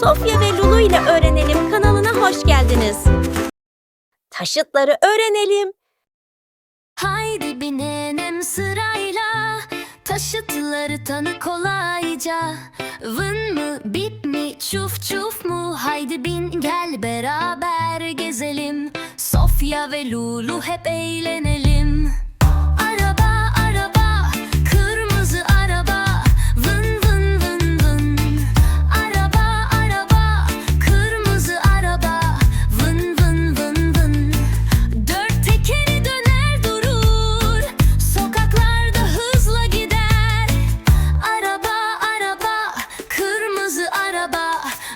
Sofya ve Lulu ile öğrenelim kanalına hoş geldiniz. Taşıtları öğrenelim. Haydi binelim sırayla Taşıtları tanı kolayca Vın mı bip mi çuf çuf mu Haydi bin gel beraber gezelim Sofya ve Lulu hep eğlenelim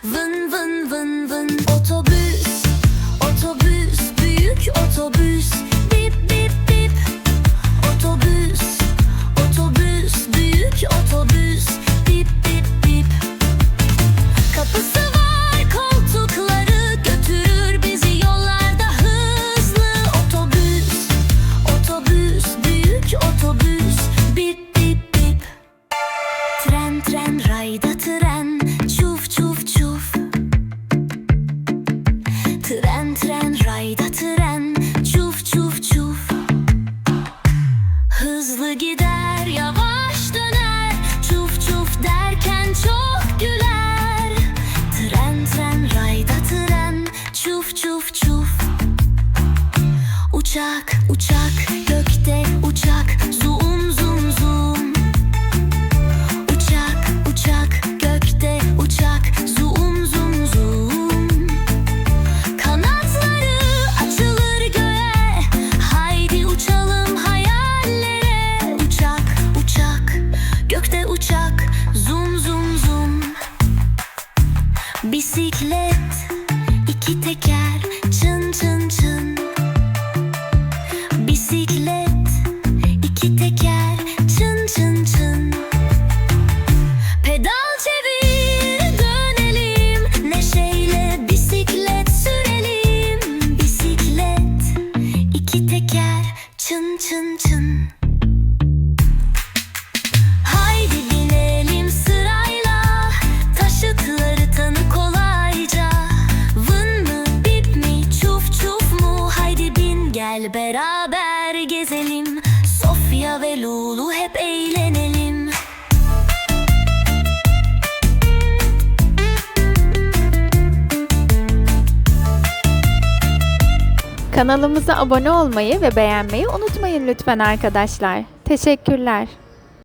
Vın vın vın vın. Otobüs otobüs büyük otobüs. Bip bip bip. Otobüs otobüs büyük otobüs. Bip bip bip. Kapısı var koltukları götürür bizi yollarda hızlı. Otobüs otobüs büyük otobüs. Bip bip bip. Tren tren Tren tren rayda tren. Çuf çuf çuf. Hızlı gider yavaş döner. Çuf çuf derken çok güler. Tren tren rayda tren. Çuf çuf çuf. Uçak uçak Bisiklet iki teker Çın çın çın gel beraber gezelim Sofya ve Lulu hep eğlenelim Kanalımıza abone olmayı ve beğenmeyi unutmayın lütfen arkadaşlar. Teşekkürler.